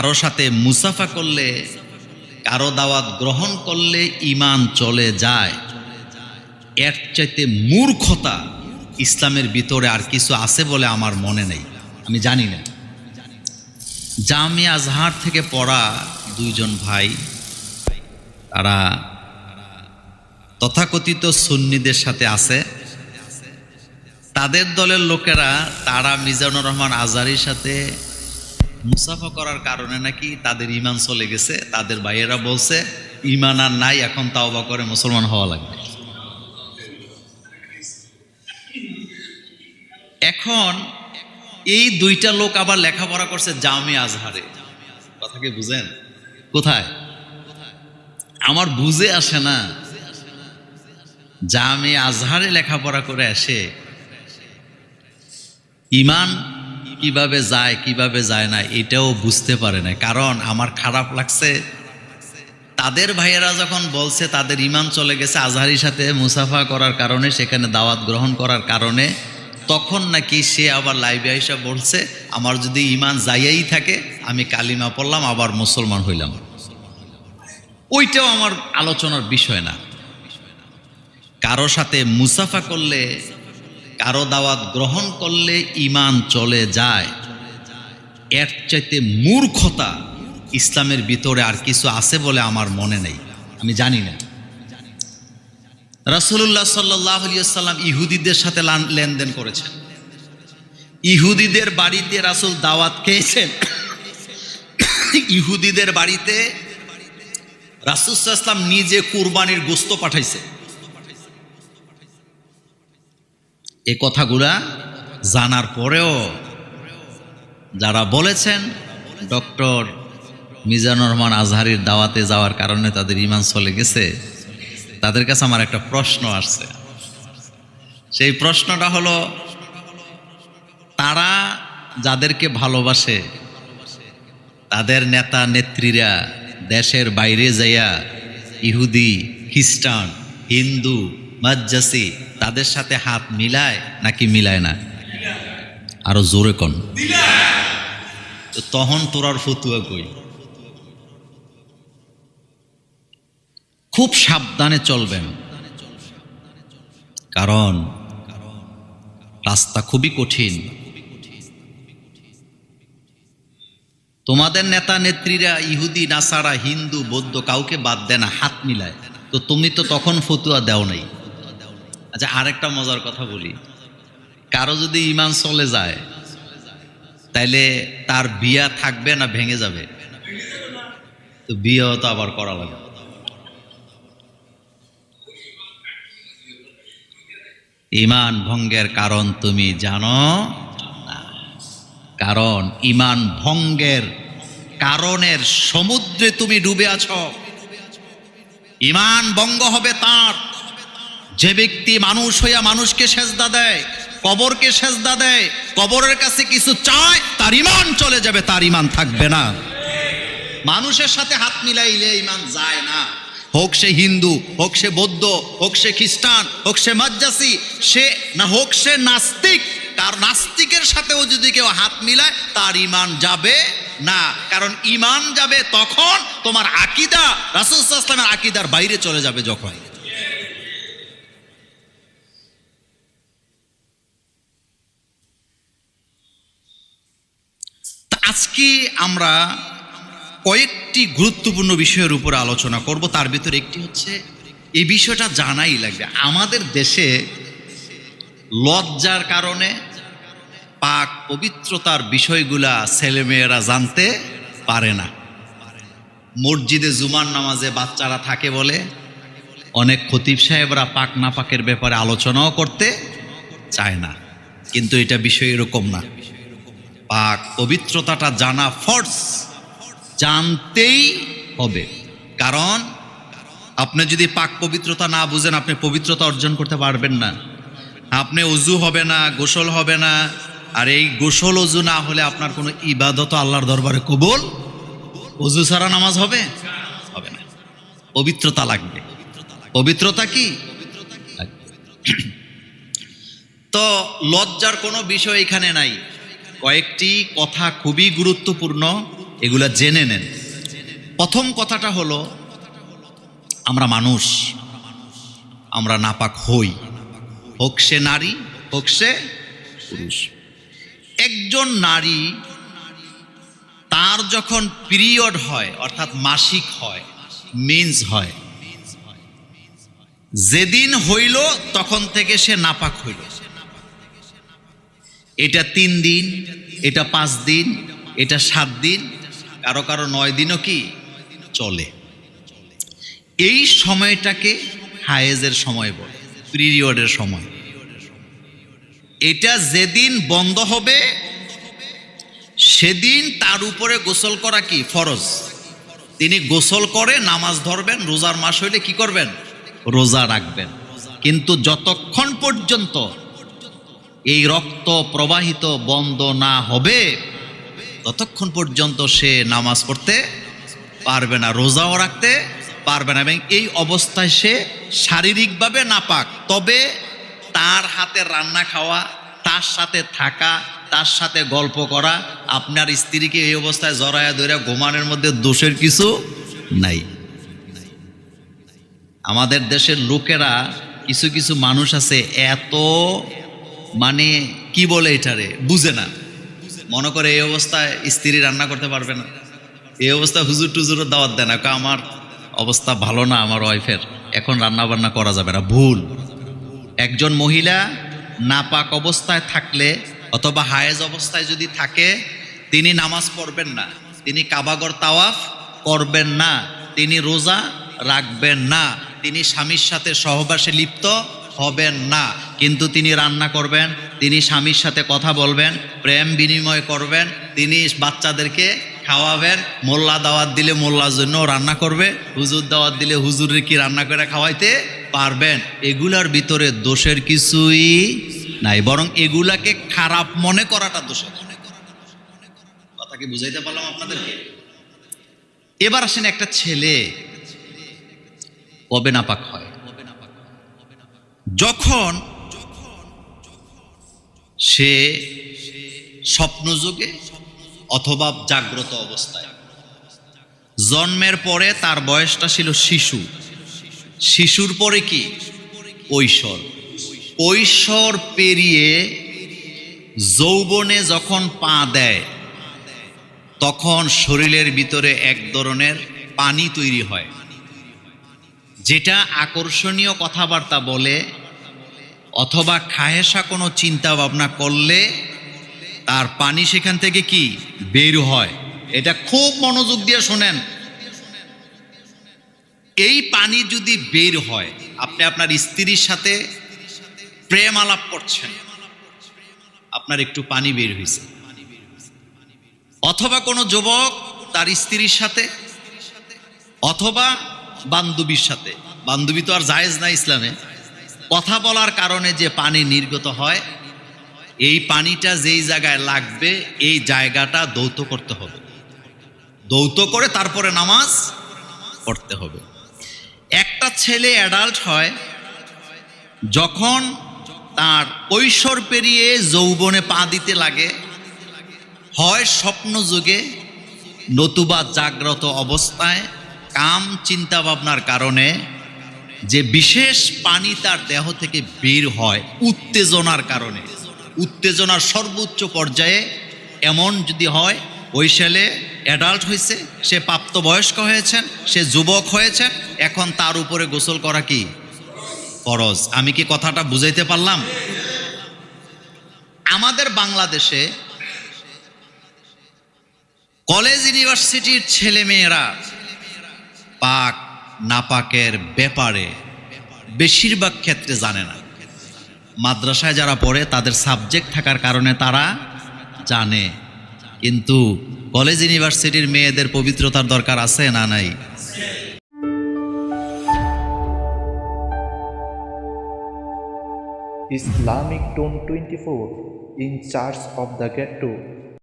কারও সাথে মুসাফা করলে, কারও দাওয়াত গ্রহণ করলে ইমান চলে যায়। এর চাইতে মূর্খতা ইসলামের ভিতরে আর কিছু আছে বলে আমার মনে নেই। আমি জানি না। জামি আজহার থেকে পড়া দুইজন ভাই, তারা তথাকথিত সুন্নিদের সাথে আছে। তাদের দলের লোকেরা তারা মিজানুর রহমান আজারির সাথে মুসাফা করার কারণে নাকি তাদের ইমান চলে গেছে, তাদের ভাইয়েরা বলছে ইমান আর নাই, এখন তাওবা করে মুসলমান হওয়া লাগবে। এখন এই দুইটা লোক আবার লেখাপড়া করছে জামে আজহারে। কথা কি বুঝেন? কোথায়? আমার বুঝে আসে না। জামে আজহারে লেখাপড়া করে আসে। ইমান কীভাবে যায় কীভাবে যায় না, এটাও বুঝতে পারে না কারণ আমার খারাপ লাগছে, তাদের ভাইয়েরা যখন বলছে, তাদের ইমান চলে গেছে আজহারির সাথে মুসাফা করার কারণে, সেখানে দাওয়াত গ্রহণ করার কারণে, তখন নাকি সে আবার লাইভে আইসা বলছে, আমার যদি ইমান যাইয়াই থাকে, আমি কালিমা পড়লাম, আবার মুসলমান হইলাম। ওইটাও আমার আলোচনার বিষয় না। কারও সাথে মুসাফা করলে কারও দাওয়াত গ্রহণ করলে ইমান চলে যায়। এর চাইতে মূর্খতা ইসলামের ভিতরে আর কিছু আছে বলে আমার মনে নেই। আমি জানি না। রাসুল্লাহ সাল্লাম ইহুদিদের সাথে লেনদেন করেছেন। ইহুদিদের বাড়িতে রাসুল দাওয়াত খেয়েছেন। ইহুদিদের বাড়িতে রাসুসাল্লাম নিজে কুরবানির গোস্ত পাঠাইছে। এ কথাগুলা জানার পরেও যারা বলেছেন, ডক্টর মিজানুর রহমান আজহারির দাওয়াতে যাওয়ার কারণে তাদের ইমান চলে গেছে, তাদের কাছে আমার একটা প্রশ্ন আসছে। সেই প্রশ্নটা হলো, তারা যাদেরকে ভালোবাসে, তাদের নেতা নেত্রীরা দেশের বাইরে যাইয়া ইহুদি, খ্রিস্টান, হিন্দু মাজ্জাসি তাদের সাথে হাত মিলায় নাকি মিলায় না? আরও জোরে কন। তো তখন তোরার ফতুয়া কই? খুব সাবধানে চলবেন। কারণ রাস্তা খুবই কঠিন। তোমাদের নেতা নেত্রীরা ইহুদি, নাসারা, হিন্দু, বৌদ্ধ কাউকে বাদ দেয় না, হাত মিলায়। তো তুমি তো তখন ফতুয়া দেও নাই। আচ্ছা আরেকটা মজার কথা বলি। কারও যদি ইমান চলে যায়, তাইলে তার বিয়া থাকবে না ভেঙে যাবে? তো বিয়েও তো আবার করা লাগে। ইমান ভঙ্গের কারণ তুমি জানো কারণ ইমান ভঙ্গের কারণের সমুদ্রে তুমি ডুবে আছো। ইমান ভঙ্গ হবে তার। যে ব্যক্তি মানুষ হইয়া মানুষকে সেজদা দেয়, কবরকে সেজদা দেয়, কবরের কাছে কিছু চায়, তার ইমান চলে যাবে, তার ইমান থাকবে না। মানুষের সাথে হাত মিলাইলে ইমান যায় না। হোক সে হিন্দু, হোক সে বৌদ্ধ, হোক সে খ্রিস্টান, হোক সে মাজ্জাসি সে না হোক সে নাস্তিক তার নাস্তিকের সাথেও যদি কেউ হাত মিলায়, তার ইমান যাবে না। কারণ ইমান যাবে তখন তোমার আকিদা রাসুলামের আকিদার বাইরে চলে যাবে যখন তা আজকে আমরা কয়েকটি গুরুত্বপূর্ণ বিষয়ের উপরে আলোচনা করব। তার ভিতরে একটি হচ্ছে, এই বিষয়টা জানাই লাগবে। আমাদের দেশে লজ্জার কারণে পাক পবিত্রতার বিষয়গুলা ছেলেমেয়েরা জানতে পারে না। মসজিদে জুমার নামাজে বাচ্চারা থাকে বলে অনেক খতিব সাহেবরা পাক না পাকের ব্যাপারে আলোচনাও করতে চায় না। কিন্তু এটা বিষয় এরকম না। পাক পবিত্রতাটা জানা ফর্স, জানতেই হবে। কারণ আপনি যদি পাক পবিত্রতা না বুঝেন, আপনি পবিত্রতা অর্জন করতে পারবেন না। আপনি অজু হবে না, গোসল হবে না, আর এই গোসল অজু না হলে আপনার কোনো ইবাদত আল্লাহর দরবারে কবুল? অজু ছাড়া নামাজ হবে? হবে না। পবিত্রতা লাগবে। পবিত্রতা কি। তো লজ্জার কোনো বিষয় এখানে নাই। কয়েকটি কথা খুবই গুরুত্বপূর্ণ, এগুলা জেনে নেন। প্রথম কথাটা হলো, আমরা মানুষ, আমরা নাপাক হই। হোক সে নারী, হোক সে পুরুষ। একজন নারী তার যখন পিরিয়ড হয়, অর্থাৎ মাসিক হয় মিন্স হয়, যেদিন হইল তখন থেকে সে নাপাক হইল। এটা তিন দিন, এটা পাঁচ দিন, এটা সাত দিন, কারও কারও নয় দিনও কি চলে। এই সময়টাকে হায়েজের সময় বলে, পিরিয়ডের সময়। এটা যেদিন বন্ধ হবে, সেদিন তার উপরে গোসল করা কি? ফরজ। তিনি গোসল করে নামাজ ধরবেন, রোজার মাস হইলে কি করবেন? রোজা রাখবেন। কিন্তু যতক্ষণ পর্যন্ত এই রক্ত প্রবাহিত বন্ধ না হবে, ততক্ষণ পর্যন্ত সে নামাজ পড়তে পারবে না, রোজাও রাখতে পারবে না। এবং এই অবস্থায় সে শারীরিকভাবে নাপাক, তবে তার হাতে রান্না খাওয়া, তার সাথে থাকা, তার সাথে গল্প করা, আপনার স্ত্রীকে এই অবস্থায় জড়ায়া ধরে ঘুমানোর মধ্যে দোষের কিছু নাই। আমাদের দেশের লোকেরা কিছু কিছু মানুষ আছে, এত মানে কি বলে এটারে? বুঝে না। মনে করে এই অবস্থায় স্ত্রী রান্না করতে পারবে না। এই অবস্থায় হুজুর টুজুরও দাওয়াত দেয় না। আমার অবস্থা ভালো না, আমার ওয়াইফের। এখন রান্না বান্না করা যাবে না। ভুল। একজন মহিলা নাপাক অবস্থায় থাকলে অথবা হায়েজ অবস্থায় যদি থাকে, তিনি নামাজ পড়বেন না। তিনি কাবাগর তাওয়াফ করবেন না। তিনি রোজা রাখবেন না। তিনি স্বামীর সাথে সহবাসে লিপ্ত হবেন না। কিন্তু তিনি রান্না করবেন, তিনি স্বামীর সাথে কথা বলবেন, প্রেম বিনিময় করবেন, তিনি বাচ্চাদেরকে খাওয়াবেন, মোল্লা দাওয়াত দিলে মোল্লার জন্য রান্না করবে, হুজুর দাওয়াত দিলে হুজুরের কি রান্না করে খাওয়াইতে পারবেন? এগুলার ভিতরে দোষের কিছুই নাই, বরং এগুলাকে খারাপ মনে করাটা দোষের কথা বুঝাইতে পারলাম আপনাদেরকে? এবার আসেন একটা ছেলে, কবে নাপাক হয়? যখন সে স্বপ্নযুগে অথবা জাগ্রত অবস্থায়। জন্মের পরে তার বয়সটা ছিল শিশু। শিশুর পরে কি? কৈশোর কৈশোর পেরিয়ে যৌবনে যখন পা দেয়, তখন শরীরের ভিতরে এক ধরনের পানি তৈরি হয়, যেটা আকর্ষণীয় কথাবার্তা বলে অথবা খাহেসা কোনো চিন্তা ভাবনা করলে তার পানি সেখান থেকে কি? বের হয়। এটা খুব মনোযোগ দিয়ে শোনেন। এই পানি যদি বের হয়, আপনি আপনার স্ত্রীর সাথে প্রেম আলাপ করছেন, আপনার একটু পানি বের হয়েছে। অথবা কোনো যুবক তার স্ত্রীর সাথে, অথবা বান্ধবীর সাথে। বান্ধবী তো আর জায়েজ না ইসলামে। কথা বলার কারণে যে পানি নির্গত হয়, এই পানিটা যেই জায়গায় লাগবে, এই জায়গাটা দৌত করতে হবে। দৌত করে তারপরে নামাজ পড়তে হবে। একটা ছেলে অ্যাডাল্ট হয়, যখন তার কৈশোর পেরিয়ে যৌবনে পা দিতে লাগে, হয় স্বপ্ন যুগে নতুবা জাগ্রত অবস্থায়, কাম চিন্তা ভাবনার কারণে যে বিশেষ পানি তার দেহ থেকে বের হয় উত্তেজনার কারণে। উত্তেজনার সর্বোচ্চ পর্যায়ে এমন যদি হয়, ওই ছেলে অ্যাডাল্ট হয়েছে, সে প্রাপ্তবয়স্ক হয়েছেন, সে যুবক হয়েছে এখন তার উপরে গোসল করা কি? ফরজ। আমি কি কথাটা বুঝাইতে পারলাম? আমাদের বাংলাদেশে কলেজ, ইউনিভার্সিটির ছেলে মেয়েরা পাক নাপাকের ব্যাপারে বেশিরভাগ ক্ষেত্রে জানে না। মাদ্রাসায় যারা পড়ে, তাদের সাবজেক্ট থাকার কারণে তারা জানে। কিন্তু কলেজ ইউনিভার্সিটির মেয়েদের পবিত্রতার দরকার আছে না নাই? Islamic Tone 24 in charge of the ghetto